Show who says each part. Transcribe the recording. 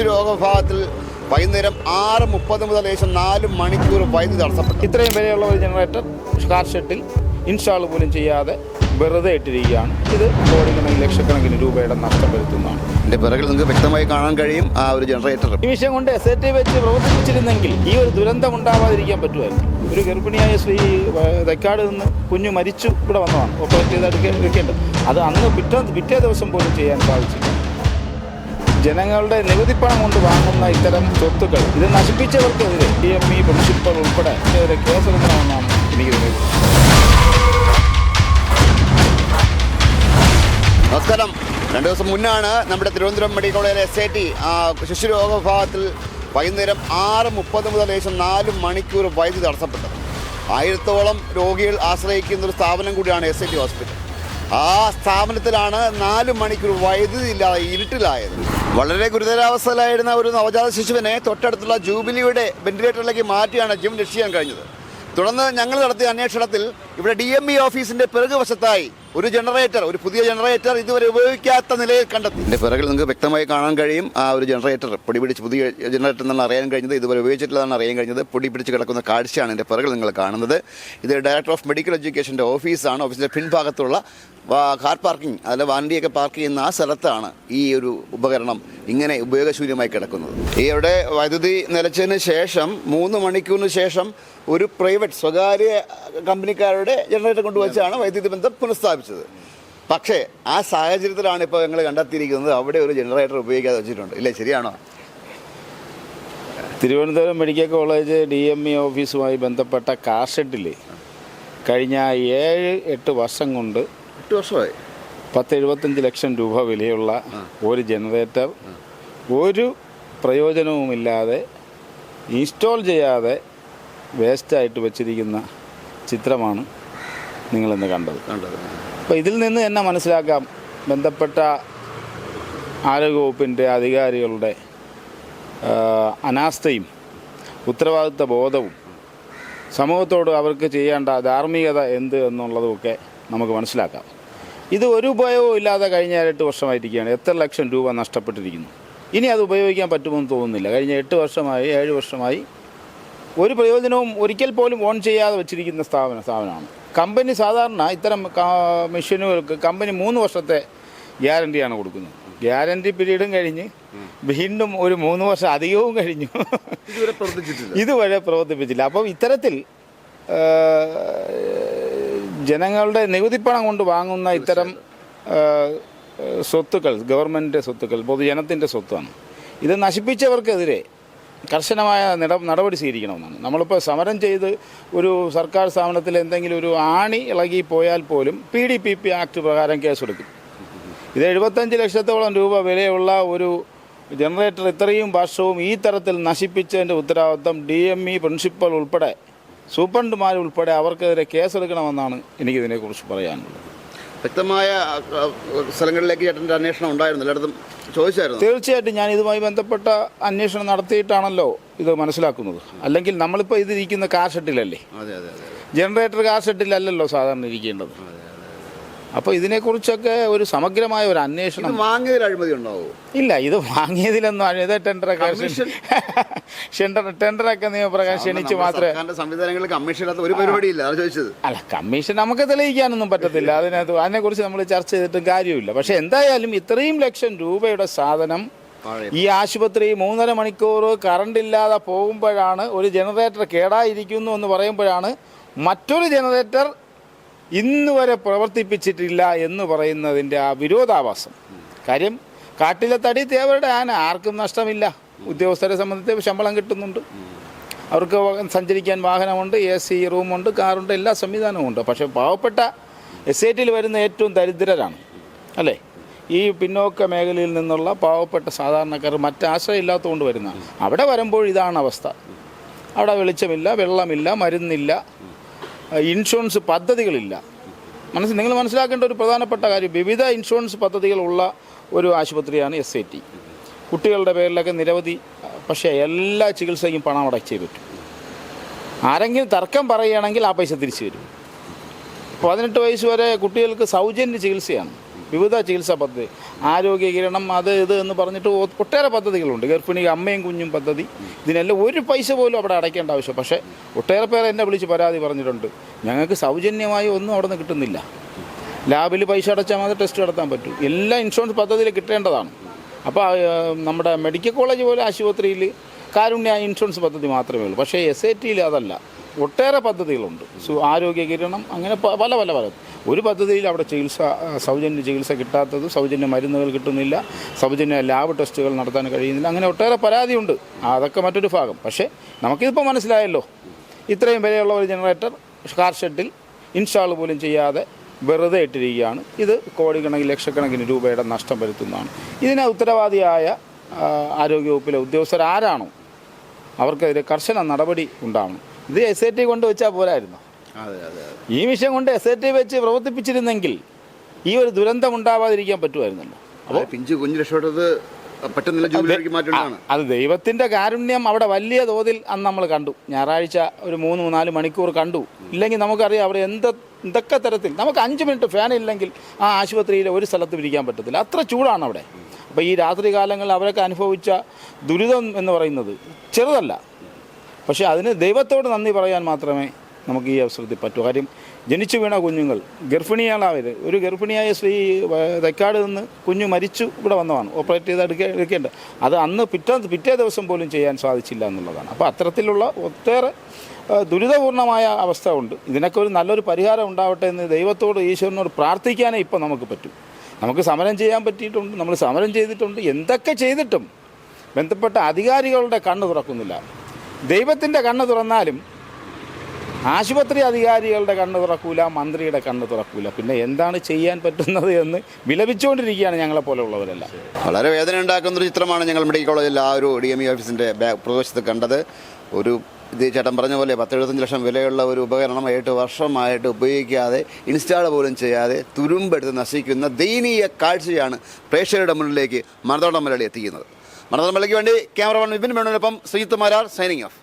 Speaker 1: ശിശുരോഗ വിഭാഗത്തിൽ വൈകുന്നേരം ആറ് മുപ്പത് മുതൽ ഏകദേശം നാല് മണിക്കൂർ വൈദ്യുതി തടസ്സപ്പെട്ടു.
Speaker 2: ഇത്രയും വിലയുള്ള ഒരു ജനറേറ്റർ കാർ ഷെട്ടിൽ ഇൻസ്റ്റാൾ പോലും ചെയ്യാതെ വെറുതെ ഇട്ടിരിക്കുകയാണ്. ഇത് കോടിക്കണക്കിന് ലക്ഷക്കണക്കിന് രൂപയുടെ നഷ്ടം വരുത്തുന്നതാണ്.
Speaker 1: എന്റെ പിറകിൽ നിങ്ങൾക്ക് വ്യക്തമായി കാണാൻ കഴിയും ആ ഒരു ജനറേറ്റർ.
Speaker 2: ഈ വിഷയം കൊണ്ട് എസ് ടി വെച്ച് പ്രവർത്തിപ്പിച്ചിരുന്നെങ്കിൽ ഈ ഒരു ദുരന്തം ഉണ്ടാവാതിരിക്കാൻ പറ്റുമായിരുന്നു. ഒരു ഗർഭിണിയായ സ്ത്രീ തൈക്കാട് നിന്ന് കുഞ്ഞു മരിച്ചു ഇവിടെ വന്നതാണ്. ഓപ്പറേറ്റ് ചെയ്ത് എടുക്ക- എടുക്കേണ്ടത്. അത് അന്ന് പിറ്റേ പിറ്റേ ദിവസം പോലും ചെയ്യാൻ സാധിച്ചില്ല. ജനങ്ങളുടെ നികുതിപ്പണം കൊണ്ട് വാങ്ങുന്ന ഇത്തരം സ്വത്തുക്കൾ ഇത് നശിപ്പിച്ചവർക്കെതിരെ ഡി എം ഇ പ്രിൻസിപ്പൽ ഉൾപ്പെടെ ഇതിനെതിരെ കേസെടുക്കണമെന്നാണ് എനിക്ക് തോന്നിയത്
Speaker 1: നമസ്കാരം. രണ്ടു ദിവസം മുന്നാണ് നമ്മുടെ തിരുവനന്തപുരം മെഡിക്കൽ കോളേജിലെ എസ് ഐ ടി ശിശുരോഗ വിഭാഗത്തിൽ വൈകുന്നേരം ആറ് മുപ്പത് മുതൽ ഏകദേശം നാല് മണിക്കൂർ വൈദ്യുതി തടസ്സപ്പെട്ടത്. ആയിരത്തോളം രോഗികൾ ആശ്രയിക്കുന്ന ഒരു സ്ഥാപനം കൂടിയാണ് എസ് ഐ ടി ഹോസ്പിറ്റൽ ആ സ്ഥാപനത്തിലാണ് നാല് മണിക്കൂർ വൈദ്യുതി ഇല്ലാതെ ഇരുട്ടിലായത്. വളരെ ഗുരുതരാവസ്ഥയിലായിരുന്ന ഒരു നവജാത ശിശുവിനെ തൊട്ടടുത്തുള്ള ജൂബിലിയുടെ വെന്റിലേറ്ററിലേക്ക് മാറ്റിയാണ് ജിം രക്ഷിക്കാൻ കഴിഞ്ഞത്. തുടർന്ന് ഞങ്ങൾ നടത്തിയ അന്വേഷണത്തിൽ ഇവിടെ ഡി എം ഇ ഓഫീസിന്റെ പിറകുവശത്തായി ഒരു ജനറേറ്റർ ഒരു പുതിയ ജനറേറ്റർ ഇതുവരെ ഉപയോഗിക്കാത്ത നിലയിൽ കണ്ടെത്തി. എന്റെ പിറകിൽ നിങ്ങൾക്ക് വ്യക്തമായി കാണാൻ കഴിയും ആ ഒരു ജനറേറ്റർ പൊടി പിടിച്ച് പുതിയ ജനറേറ്റർ എന്നാണ് അറിയാൻ കഴിഞ്ഞത് ഇതുവരെ ഉപയോഗിച്ചിട്ടില്ലെന്നാണ് അറിയാൻ കഴിഞ്ഞത്. പൊടി പിടിച്ച് കിടക്കുന്ന കാഴ്ചയാണ് എന്റെ പിറകിൽ നിങ്ങൾ കാണുന്നത്. ഇത് ഡയറക്ടർ ഓഫ് മെഡിക്കൽ എഡ്യൂക്കേഷന്റെ ഓഫീസാണ് ഓഫീസിന്റെ പിൻഭാഗത്തുള്ള കാർ പാർക്കിംഗ് അല്ല വണ്ടിയൊക്കെ പാർക്ക് ചെയ്യുന്ന ആ സ്ഥലത്താണ് ഈ ഒരു ഉപകരണം ഇങ്ങനെ ഉപയോഗശൂന്യമായി കിടക്കുന്നത്. ഇവിടെ വൈദ്യുതി നിലച്ചതിന് ശേഷം മൂന്ന് മണിക്കൂറിന് ശേഷം ഒരു പ്രൈവറ്റ് സ്വകാര്യ കമ്പനിക്കാരുടെ ജനറേറ്റർ കൊണ്ടുവച്ചാണ് വൈദ്യുതി ബന്ധം പുനഃസ്ഥാപിച്ചത് പക്ഷേ ആ സാഹചര്യത്തിലാണ് ഇപ്പോൾ ഞങ്ങൾ കണ്ടെത്തിയിരിക്കുന്നത്. അവിടെ ഒരു ജനറേറ്റർ ഉപയോഗിക്കാതെ വെച്ചിട്ടുണ്ട്. ഇല്ലേ? ശരിയാണോ?
Speaker 2: Thiruvananthapuram medical college D M E ഓഫീസുമായി ബന്ധപ്പെട്ട കാർ ഷെഡിൽ കഴിഞ്ഞ ഏഴ് എട്ട് വർഷം കൊണ്ട്
Speaker 1: എട്ട് വർഷമായി.
Speaker 2: പത്ത് എഴുപത്തഞ്ച് ലക്ഷം രൂപ വിലയുള്ള ഒരു ജനറേറ്റർ ഒരു പ്രയോജനവുമില്ലാതെ ഇൻസ്റ്റാൾ ചെയ്യാതെ വേസ്റ്റായിട്ട് വച്ചിരിക്കുന്ന ചിത്രമാണ് നിങ്ങളിന്ന് കണ്ടത്.
Speaker 1: കണ്ടത്.
Speaker 2: അപ്പോൾ ഇതിൽ നിന്ന് തന്നെ മനസ്സിലാക്കാം. ബന്ധപ്പെട്ട ആരോഗ്യവകുപ്പിന്റെ അധികാരികളുടെ അനാസ്ഥയും ഉത്തരവാദിത്വ ബോധവും സമൂഹത്തോട് അവർക്ക് ചെയ്യേണ്ട ധാർമ്മികത എന്ത് എന്നുള്ളതുമൊക്കെ നമുക്ക് മനസ്സിലാക്കാം. ഇത് ഒരു ഉപയോഗവും ഇല്ലാതെ കഴിഞ്ഞ എട്ട് വർഷമായിരിക്കുകയാണ്. എത്ര ലക്ഷം രൂപ നഷ്ടപ്പെട്ടിരിക്കുന്നു. ഇനി അത് ഉപയോഗിക്കാൻ പറ്റുമെന്ന് തോന്നുന്നില്ല. കഴിഞ്ഞ എട്ട് വർഷമായി ഏഴ് വർഷമായി ഒരു പ്രയോജനവും ഒരിക്കൽ പോലും ഓൺ ചെയ്യാതെ വെച്ചിരിക്കുന്ന സ്ഥാപന സ്ഥാപനമാണ്. കമ്പനി സാധാരണ ഇത്തരം മെഷീനുകൾക്ക് കമ്പനി മൂന്ന് വർഷത്തെ ഗ്യാരണ്ടിയാണ് കൊടുക്കുന്നത്. ഗ്യാരണ്ടി പീരീഡും കഴിഞ്ഞ് വീണ്ടും ഒരു മൂന്ന് വർഷം അധികവും കഴിഞ്ഞു.
Speaker 1: ഇതുവരെ പ്രവർത്തിച്ചിട്ടില്ല.
Speaker 2: ഇതുവരെ പ്രവർത്തിപ്പിച്ചില്ല. അപ്പം ഇത്തരത്തിൽ ജനങ്ങളുടെ നികുതിപ്പണം കൊണ്ട് വാങ്ങുന്ന ഇത്തരം സ്വത്തുക്കൾ ഗവൺമെന്റിന്റെ സ്വത്തുക്കൾ പൊതുജനത്തിന്റെ സ്വത്താണ്. ഇത് നശിപ്പിച്ചവർക്കെതിരെ കർശനമായ നട നടപടി സ്വീകരിക്കണമെന്നാണ്. നമ്മളിപ്പോൾ സമരം ചെയ്ത് ഒരു സർക്കാർ സ്ഥാപനത്തിൽ എന്തെങ്കിലും ഒരു ആണി ഇളകി പോയാൽ പോലും P D P P act പ്രകാരം കേസെടുക്കും. ഇത് എഴുപത്തഞ്ച് ലക്ഷത്തോളം രൂപ വിലയുള്ള ഒരു ജനറേറ്റർ ഇത്രയും വർഷവും ഈ തരത്തിൽ നശിപ്പിച്ചതിന്റെ ഉത്തരവാദിത്വം ഡി എം ഇ പ്രിൻസിപ്പൽ ഉൾപ്പെടെ സൂപ്രണ്ടുമാർ ഉൾപ്പെടെ അവർക്കെതിരെ കേസെടുക്കണമെന്നാണ് എനിക്കിതിനെക്കുറിച്ച് പറയാനുള്ളത്.
Speaker 1: വ്യക്തമായ സ്ഥലങ്ങളിലേക്ക് ചേട്ടന്റെ അന്വേഷണം ഉണ്ടായിരുന്നു എല്ലായിടത്തും ചോദിച്ചായിരുന്നു.
Speaker 2: തീർച്ചയായിട്ടും ഞാൻ ഇതുമായി ബന്ധപ്പെട്ട അന്വേഷണം നടത്തിയിട്ടാണല്ലോ ഇത് മനസ്സിലാക്കുന്നത്. അല്ലെങ്കിൽ നമ്മളിപ്പോൾ ഇതിരിക്കുന്ന കാർ ഷെട്ടിലല്ലേ ജനറേറ്റർ കാർ ഷെട്ടിലല്ലല്ലോ സാധാരണ ഇരിക്കേണ്ടത്. അപ്പോൾ ഇതിനെക്കുറിച്ചൊക്കെ ഒരു സമഗ്രമായ ഒരു അന്വേഷണം
Speaker 1: വാങ്ങിയതിൽ അഴിമതി ഉണ്ടാവും?
Speaker 2: ഇല്ല ഇത് വാങ്ങിയതിലൊന്നും അഴിമതി ടെൻഡറൊക്കെ. ടെൻഡർ ടെൻഡറൊക്കെ നിയമപ്രകാരം ക്ഷണിച്ച് മാത്രമേ
Speaker 1: സംവിധാനങ്ങളിൽ കമ്മീഷൻ ഇല്ലാത്ത ഒരു പരിപാടിയില്ല ചോദിച്ചത്.
Speaker 2: അല്ല കമ്മീഷൻ നമുക്ക് തെളിയിക്കാനൊന്നും പറ്റത്തില്ല. അതിനകത്ത് അതിനെക്കുറിച്ച് നമ്മൾ ചർച്ച ചെയ്തിട്ടും കാര്യമില്ല. പക്ഷെ എന്തായാലും ഇത്രയും ലക്ഷം രൂപയുടെ സാധനം ഈ ആശുപത്രി മൂന്നര മണിക്കൂർ കറണ്ട് ഇല്ലാതെ പോകുമ്പോഴാണ് ഒരു ജനറേറ്റർ കേടായിരിക്കുന്നു എന്ന് പറയുമ്പോഴാണ് മറ്റൊരു ജനറേറ്റർ ഇന്ന് വരെ പ്രവർത്തിപ്പിച്ചിട്ടില്ല എന്ന് പറയുന്നതിന്റെ ആ വിരോധാഭാസം. കാര്യം കാട്ടിലെ തടി തേവരുടെ ആന ആർക്കും നഷ്ടമില്ല. ഉദ്യോഗസ്ഥരെ സംബന്ധിച്ച് ശമ്പളം കിട്ടുന്നുണ്ട്. അവർക്ക് സഞ്ചരിക്കാൻ വാഹനമുണ്ട് എ സി റൂമുണ്ട് കാറുണ്ട് എല്ലാ സംവിധാനവും ഉണ്ട്. പക്ഷേ പാവപ്പെട്ട എസ്റ്റേറ്റിൽ വരുന്ന ഏറ്റവും ദരിദ്രരാണ്. അല്ലേ? ഈ പിന്നോക്ക മേഖലയിൽ നിന്നുള്ള പാവപ്പെട്ട സാധാരണക്കാർ മറ്റാശ്രയമില്ലാത്തതുകൊണ്ട് വരുന്നതാണ് അവിടെ വരുമ്പോൾ ഇതാണ് അവസ്ഥ. അവിടെ വെളിച്ചമില്ല വെള്ളമില്ല മരുന്നില്ല. ഇൻഷുറൻസ് പദ്ധതികളില്ല. മനസ്സിൽ നിങ്ങൾ മനസ്സിലാക്കേണ്ട ഒരു പ്രധാനപ്പെട്ട കാര്യം വിവിധ ഇൻഷുറൻസ് പദ്ധതികളുള്ള ഒരു ആശുപത്രിയാണ് എസ് ഐ ടി കുട്ടികളുടെ പേരിലൊക്കെ നിരവധി പക്ഷേ എല്ലാ ചികിത്സയ്ക്കും പണം അടച്ചേ പറ്റും. ആരെങ്കിലും തർക്കം പറയുകയാണെങ്കിൽ ആ പൈസ തിരിച്ചു വരും പതിനെട്ട് വയസ്സ് വരെ കുട്ടികൾക്ക് സൗജന്യ ചികിത്സയാണ്. വിവിധ ചികിത്സാ പദ്ധതി. ആരോഗ്യ കിരണം അത് ഇത് എന്ന് പറഞ്ഞിട്ട് ഒട്ടേറെ പദ്ധതികളുണ്ട്. ഗർഭിണി അമ്മയും കുഞ്ഞും പദ്ധതി. ഇതിനെല്ലാം ഒരു പൈസ പോലും അവിടെ അടയ്ക്കേണ്ട ആവശ്യം പക്ഷേ ഒട്ടേറെ പേർ എന്നെ വിളിച്ച് പരാതി പറഞ്ഞിട്ടുണ്ട്. ഞങ്ങൾക്ക് സൗജന്യമായി ഒന്നും അവിടെ നിന്ന് കിട്ടുന്നില്ല. ലാബിൽ പൈസ അടച്ചാൽ മാത്രമേ ടെസ്റ്റ് നടത്താൻ പറ്റൂ. എല്ലാ ഇൻഷുറൻസ് പദ്ധതിയിൽ കിട്ടേണ്ടതാണ്. അപ്പോൾ നമ്മുടെ മെഡിക്കൽ കോളേജ് പോലെ ആശുപത്രിയിൽ കാരുണ്യ ഇൻഷുറൻസ് പദ്ധതി മാത്രമേ ഉള്ളൂ. പക്ഷേ എസ് ഐ ടിയിൽ അതല്ല. ഒട്ടേറെ പദ്ധതികളുണ്ട്. ആരോഗ്യ കിരണം അങ്ങനെ പല പല പല. ഒരു പദ്ധതിയിൽ അവിടെ ചികിത്സ സൗജന്യ ചികിത്സ കിട്ടാത്തത് സൗജന്യ മരുന്നുകൾ കിട്ടുന്നില്ല സൗജന്യ ലാബ് ടെസ്റ്റുകൾ നടത്താൻ കഴിയുന്നില്ല അങ്ങനെ ഒട്ടേറെ പരാതിയുണ്ട്. അതൊക്കെ മറ്റൊരു ഭാഗം. പക്ഷേ നമുക്കിതിപ്പോൾ മനസ്സിലായല്ലോ. ഇത്രയും വിലയുള്ള ഒരു ജനറേറ്റർ കാർ ഷെഡിൽ ഇൻസ്റ്റാൾ പോലും ചെയ്യാതെ വെറുതെ ഇട്ടിരിക്കുകയാണ്. ഇത് കോടിക്കണക്കിന് ലക്ഷക്കണക്കിന് രൂപയുടെ നഷ്ടം വരുത്തുന്നതാണ്. ഇതിന് ഉത്തരവാദിയായ ആരോഗ്യവകുപ്പിലെ ഉദ്യോഗസ്ഥർ ആരാണോ അവർക്കെതിരെ കർശന നടപടി ഉണ്ടാവണം. ഇത് എസ് ഐ ടി കൊണ്ടുവച്ചാൽ പോരായിരുന്നു? ഈ മിഷൻ കൊണ്ട് എസ് എ ടി വെച്ച് പ്രവർത്തിപ്പിച്ചിരുന്നെങ്കിൽ ഈ ഒരു ദുരന്തം ഉണ്ടാവാതിരിക്കാൻ പറ്റുമായിരുന്നല്ലോ.
Speaker 1: അപ്പോൾ പിഞ്ചു കുഞ്ഞു രക്ഷപ്പെട്ടത്
Speaker 2: അത് ദൈവത്തിന്റെ കാരുണ്യം അവിടെ വലിയ തോതിൽ അന്ന് നമ്മൾ കണ്ടു. ഞായറാഴ്ച ഒരു മൂന്ന് നാല് മണിക്കൂർ കണ്ടു. ഇല്ലെങ്കിൽ നമുക്കറിയാം അവിടെ എന്ത് എന്തൊക്കെ തരത്തിൽ. നമുക്ക് അഞ്ച് മിനിറ്റ് ഫാൻ ഇല്ലെങ്കിൽ ആ ആശുപത്രിയിൽ ഒരു സ്ഥലത്ത് പിരിക്കാൻ പറ്റത്തില്ല. അത്ര ചൂടാണ് അവിടെ. അപ്പോൾ ഈ രാത്രി കാലങ്ങളിൽ അവരൊക്കെ അനുഭവിച്ച ദുരിതം എന്ന് പറയുന്നത് ചെറുതല്ല. പക്ഷേ അതിന് ദൈവത്തോട് നന്ദി പറയാൻ മാത്രമേ നമുക്ക് ഈ അവസരത്തിൽ പറ്റും. കാര്യം ജനിച്ചു വീണ കുഞ്ഞുങ്ങൾ ഗർഭിണിയാളാവരുത് ഒരു ഗർഭിണിയായ സ്ത്രീ തൈക്കാട് നിന്ന് കുഞ്ഞു മരിച്ചു ഇവിടെ വന്നതാണ്. ഓപ്പറേറ്റ് ചെയ്ത് എടുക്കുക എടുക്കേണ്ട. അത് അന്ന് പിറ്റേ പിറ്റേ ദിവസം പോലും ചെയ്യാൻ സാധിച്ചില്ല എന്നുള്ളതാണ്. അപ്പോൾ അത്തരത്തിലുള്ള ആ, ദുരിതപൂർണമായ അവസ്ഥ ഉണ്ട്. ഇതിനൊക്കെ ഒരു നല്ലൊരു പരിഹാരം ഉണ്ടാവട്ടെ എന്ന് ദൈവത്തോട് ഈശ്വരനോട് പ്രാർത്ഥിക്കാനേ ഇപ്പം നമുക്ക് പറ്റും. നമുക്ക് സമരം ചെയ്യാൻ പറ്റിയിട്ടുണ്ട് നമ്മൾ സമരം ചെയ്തിട്ടുണ്ട്. എന്തൊക്കെ ചെയ്തിട്ടും ബന്ധപ്പെട്ട അധികാരികളുടെ കണ്ണ് തുറക്കുന്നില്ല. ദൈവത്തിന്റെ കണ്ണ് തുറന്നാലും ആശുപത്രി അധികാരികളുടെ കണ്ണ് തുറക്കൂല മന്ത്രിയുടെ കണ്ണ് തുറക്കൂല. പിന്നെ എന്താണ് ചെയ്യാൻ പറ്റുന്നത് എന്ന് വിലപിച്ചുകൊണ്ടിരിക്കുകയാണ് ഞങ്ങളെ പോലെയുള്ളവരെല്ലാം.
Speaker 1: വളരെ വേദന ഉണ്ടാക്കുന്ന ഒരു ചിത്രമാണ് ഞങ്ങൾ മെഡിക്കൽ കോളേജിൽ ആ ഒരു ഡി എം ഇ ഓഫീസിന്റെ പ്രദേശത്ത് കണ്ടത്. ഒരു ഇത് ചേട്ടൻ പറഞ്ഞ പോലെ പത്തെഴുപത്തഞ്ച് ലക്ഷം വിലയുള്ള ഒരു ഉപകരണം എട്ട് വർഷമായിട്ട് ഉപയോഗിക്കാതെ ഇൻസ്റ്റാൾ പോലും ചെയ്യാതെ തുരുമ്പെടുത്ത് നശിക്കുന്ന ദയനീയ കാഴ്ചയാണ് പ്രേക്ഷകരുടെ മുന്നിലേക്ക് മണതോട്ടം മലയാളി എത്തിക്കുന്നത്. മണതോട്ടം മലയ്ക്ക് വേണ്ടി ക്യാമറമാൻ വിപിൻ വേണുവിനൊപ്പം ശ്രീജിത്ത് മാരാർ സൈനിങ് ഓഫ്